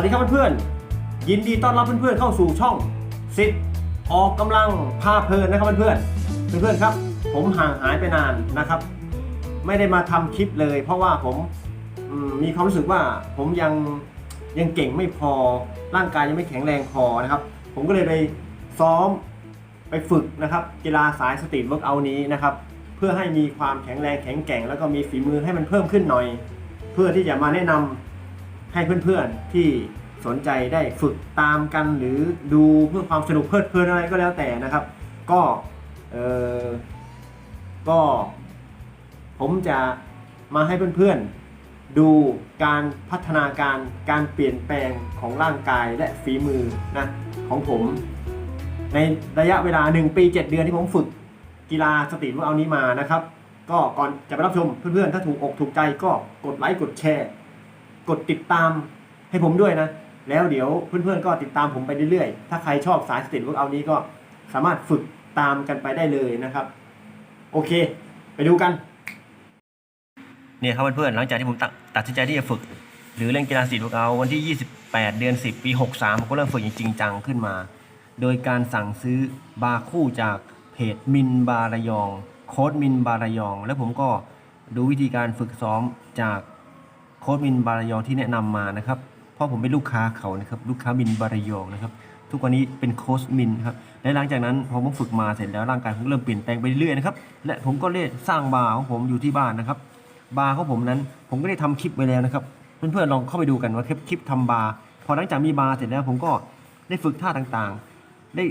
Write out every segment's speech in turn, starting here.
วัสดีครับเพื่อนๆ ยินดีต้อนรับเพื่อนๆเข้าสู่ช่องสิทธิ์ออกกำลังพาเพลินนะครับเพื่อนๆ เพื่อนๆครับ ผมห่างหายไปนานนะครับ ไม่ได้มาทำคลิปเลย เพราะว่าผมมีความรู้สึกว่าผมยังยังเก่งไม่พอร่างกายยังไม่แข็งแรงพอนะครับ ผมก็เลยไปซ้อมไปฝึกนะครับ กีฬาสายสตรีทเวิร์กเอานี้นะครับ เพื่อให้มีความแข็งแรงแข็งแกร่ง แล้วก็มีฝีมือให้มันเพิ่มขึ้นหน่อย เพื่อที่จะมาแนะนำ ให้เพื่อนๆที่สนใจได้ฝึกตามกันหรือดูเพื่อความสนุกเพลิดเพลินอะไรก็แล้วแต่นะครับ ก็เออก็ผมจะมาให้เพื่อนๆดูการพัฒนาการการเปลี่ยนแปลงของร่างกายและฝีมือนะของผม ในระยะเวลา 1 ปี 7 เดือนที่ผมฝึกกีฬาสตรีทเวิร์กเอานี้มานะครับ ก็ก่อนจะไปรับชมเพื่อนๆ ถ้าถูกอกถูกใจก็กดไลค์กดแชร์ กดติดตามให้ผมด้วยนะ แล้วเดี๋ยวเพื่อนๆก็ติดตามผมไปเรื่อยๆ ถ้าใครชอบสายสตรีทเวิร์กเอานี้ก็สามารถฝึกตามกันไปได้เลยนะครับ โอเค ไปดูกันเนี่ยครับเพื่อนๆหลังจากที่ผมตัดตัดสินใจที่จะฝึก หรือเล่นกีฬาสตรีทเวิร์กเอาวันที่ 28 เดือน 10 ปี 63 ผมก็เริ่มฝึกจริงจังขึ้นมา โดยการสั่งซื้อบาคู่จากเพจมินบารยอง โค้ดมินบารยอง แล้วผมก็ดูวิธีการฝึกซ้อมจาก โค้ดมินบารยองที่แนะนำมานะครับเพราะผมเป็นลูกค้าเขานะครับลูกค้ามินบารยองนะครับทุกวันนี้เป็นโค้ชมินครับและหลังจากนั้นพอผมฝึกมาเสร็จแล้วร่างกายผมเริ่มเปลี่ยนแปลงไปเรื่อยๆนะครับและผมก็เลยสร้างบาร์ของผมอยู่ที่บ้านนะครับ บาร์ของผมนั้นผมก็ได้ทำคลิปไว้แล้วนะครับเพื่อนๆลองเข้าไปดูกันว่าคลิปคลิปทำบาร์พอหลังจากมีบาร์เสร็จแล้วผมก็ได้ฝึกท่าต่างๆ ได้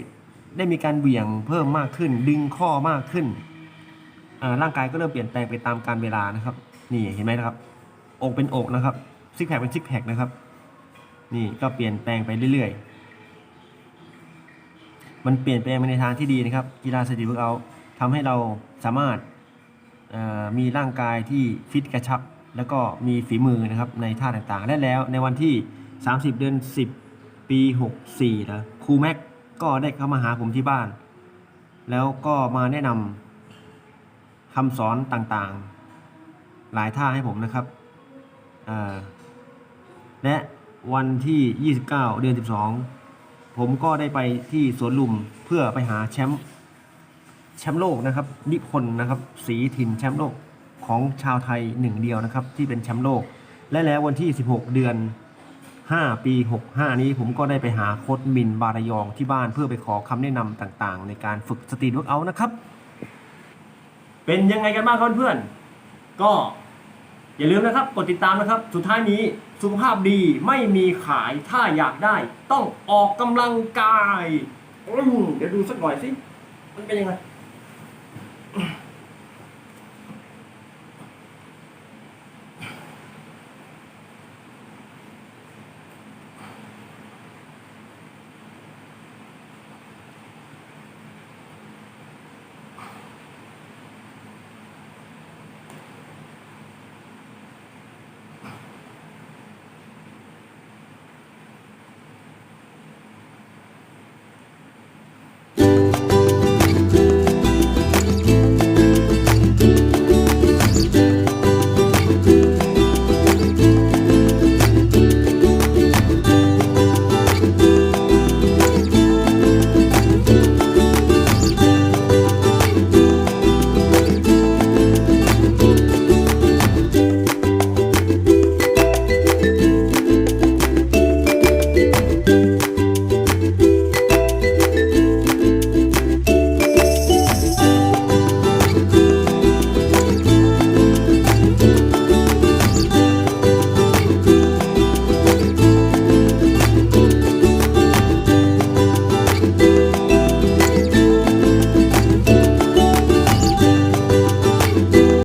ได้มีการเหวี่ยงเพิ่มมากขึ้น ดึงข้อมากขึ้นร่างกายก็เริ่มเปลี่ยนแปลงไปตามการเวลานะครับ นี่เห็นไหมนะครับ อกเป็นอกนะครับซิกแพคเป็นซิกแพคนะครับ นี่ก็เปลี่ยนแปลงไปเรื่อยๆ มันเปลี่ยนแปลงไปในทางที่ดีนะครับ กีฬาสตรีทเวิร์กเอาทำให้เราสามารถมีร่างกายที่ฟิตกระชับ แล้วก็มีฝีมือนะครับในท่าต่างๆและแล้วในวันที่ 30 เดือน 10 ปี 64 นะครูแม็กก็ได้เข้ามาหาผมที่บ้าน แล้วก็มาแนะนำคำสอนต่างๆ หลายท่าให้ผมนะครับ และวันที่ 29 เดือน 12 ผมก็ได้ไปที่สวนลุมเพื่อไปหาแชมป์แชมป์โลกนะครับนิพนธ์นะครับสีถิ่นแชมป์โลกของชาวไทยหนึ่งเดียวนะครับ ที่เป็นแชมป์โลก และแล้ววันที่ 16 เดือน 5 ปี 65 นี้ผมก็ได้ไปหาโค้ดมินบารยองที่บ้านเพื่อไปขอคำแนะนำต่างๆ ในการฝึกสตรีทเวิร์กเอาท์นะครับ เป็นยังไงกันบ้างเพื่อนๆก็ อย่าลืมนะครับกดติดตามนะครับ สุดท้ายนี้สุขภาพดีไม่มีขายถ้าอยากได้ ต้องออกกำลังกายเดี๋ยวดูสักหน่อยสิมันเป็นยังไง